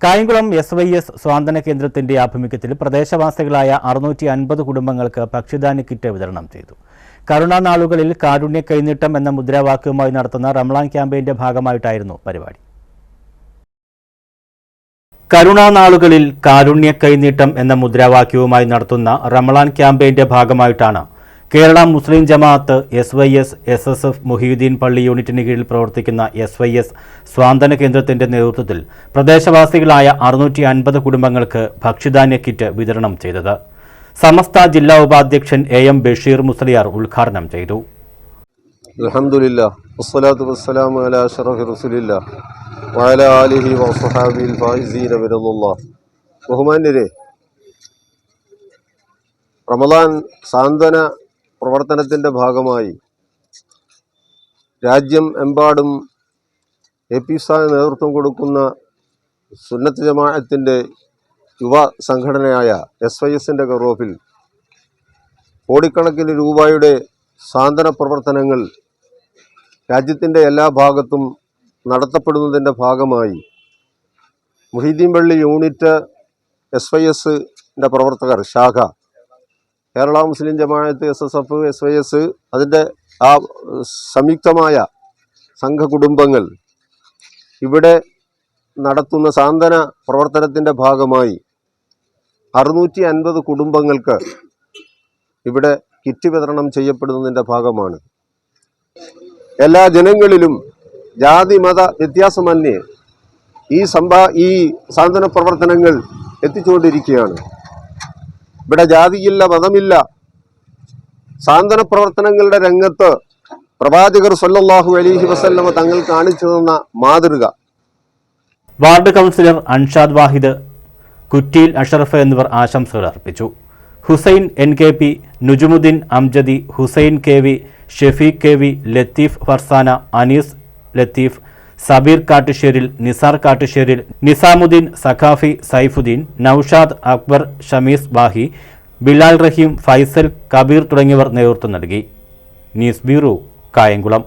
Kayamkulam S Y S സ്വാന്തന കേന്ദ്രത്തിന്റെ ആഭിമുഖ്യത്തിൽ പ്രദേശവാസികളായ അറുന്നൂറ്റി അൻപത് കുടുംബങ്ങൾക്ക് ഭക്ഷ്യധാന്യ കിറ്റ് വിതരണം ചെയ്തു. കരുണാനാളുകളിൽ കാരുണ്യ കൈനീട്ടം എന്ന മുദ്രാവാക്യവുമായി നടത്തുന്ന റംളാൻ ക്യാമ്പയിന്റെ ഭാഗമായിട്ടായിരുന്നു പരിപാടി. കരുണാനാളുകളിൽ കാരുണ്യ കൈനീട്ടം എന്ന മുദ്രാവാക്യവുമായി നടത്തുന്ന റമളാൻ ക്യാമ്പയിന്റെ ഭാഗമായിട്ടാണ് Kerala Muslim Jamaath S Y S S S F Muhiyuddin പള്ളി യൂണിറ്റിന് കീഴിൽ പ്രവർത്തിക്കുന്ന എസ് വൈ എസ് സ്വാന്തന കേന്ദ്രത്തിന്റെ നേതൃത്വത്തിൽ പ്രദേശവാസികളായ അറുന്നൂറ്റി അൻപത് കുടുംബങ്ങൾക്ക് ഭക്ഷ്യധാന്യ കിറ്റ് വിതരണം ചെയ്തത്. സമസ്ത ജില്ലാ ഉപാധ്യക്ഷൻ എ എം ബഷീർ മുസ്ലിയാർ ഉദ്ഘാടനം ചെയ്തു. റമദാൻ സാന്ത്വന പ്രവർത്തനത്തിന്റെ ഭാഗമായി രാജ്യം എമ്പാടും എ പി സാ നേതൃത്വം കൊടുക്കുന്ന സുന്നത്ത് ജമാഅത്തിന്റെ യുവ സംഘടനയായ എസ് വൈ എസിന്റെ കറോഫിൽ കോടിക്കണക്കിന് രൂപയുടെ സാന്ത്വന പ്രവർത്തനങ്ങൾ രാജ്യത്തിന്റെ എല്ലാ ഭാഗത്തും നടത്തപ്പെടുന്നതിന്റെ ഭാഗമായി മുഹീദ്ദീൻ പള്ളി യൂണിറ്റ് എസ് വൈ എസിന്റെ പ്രവർത്തകർ ശാഖ Kerala Muslim Jamaath S S F S Y S അതിന്റെ ആ സംയുക്തമായ സംഘ കുടുംബങ്ങൾ ഇവിടെ നടത്തുന്ന സാന്ത്വന പ്രവർത്തനത്തിന്റെ ഭാഗമായി അറുന്നൂറ്റി അൻപത് കുടുംബങ്ങൾക്ക് ഇവിടെ കിറ്റ് വിതരണം ചെയ്യപ്പെടുന്നതിന്റെ ഭാഗമാണ്. എല്ലാ ജനങ്ങളിലും ജാതി മത വ്യത്യാസമന്യേ ഈ സംഭാ ഈ സാന്ത്വന പ്രവർത്തനങ്ങൾ എത്തിച്ചുകൊണ്ടിരിക്കുകയാണ്. ഇവിടെ ജാതിയില്ല മതമില്ല. സാന്ത്വന പ്രവർത്തനങ്ങളുടെ രംഗത്ത് പ്രവാചകർ സൊല്ലാഹു അലൈഹി വസല്ലമ തങ്ങൾ കാണിച്ചു തന്ന മാതൃക. വാർഡ് കൗൺസിലർ അൻഷാദ് വാഹിദ് കുറ്റിയിൽ അഷറഫ് എന്നിവർ ആശംസകൾ അർപ്പിച്ചു. Hussain N K P Nujumuddeen Amjadi Hussain K V Shefeeq K V Latheef Farsana Anees Latheef Sabeer Kattusseril Nisar Kattusseril Nisamuddeen Saqafi Saifuddeen Noushad Akbar Shamees Bahi Bilal Raheem Faisal Kabeer തുടങ്ങിയവർ നേതൃത്വം നൽകി. News bureau Kayamkulam.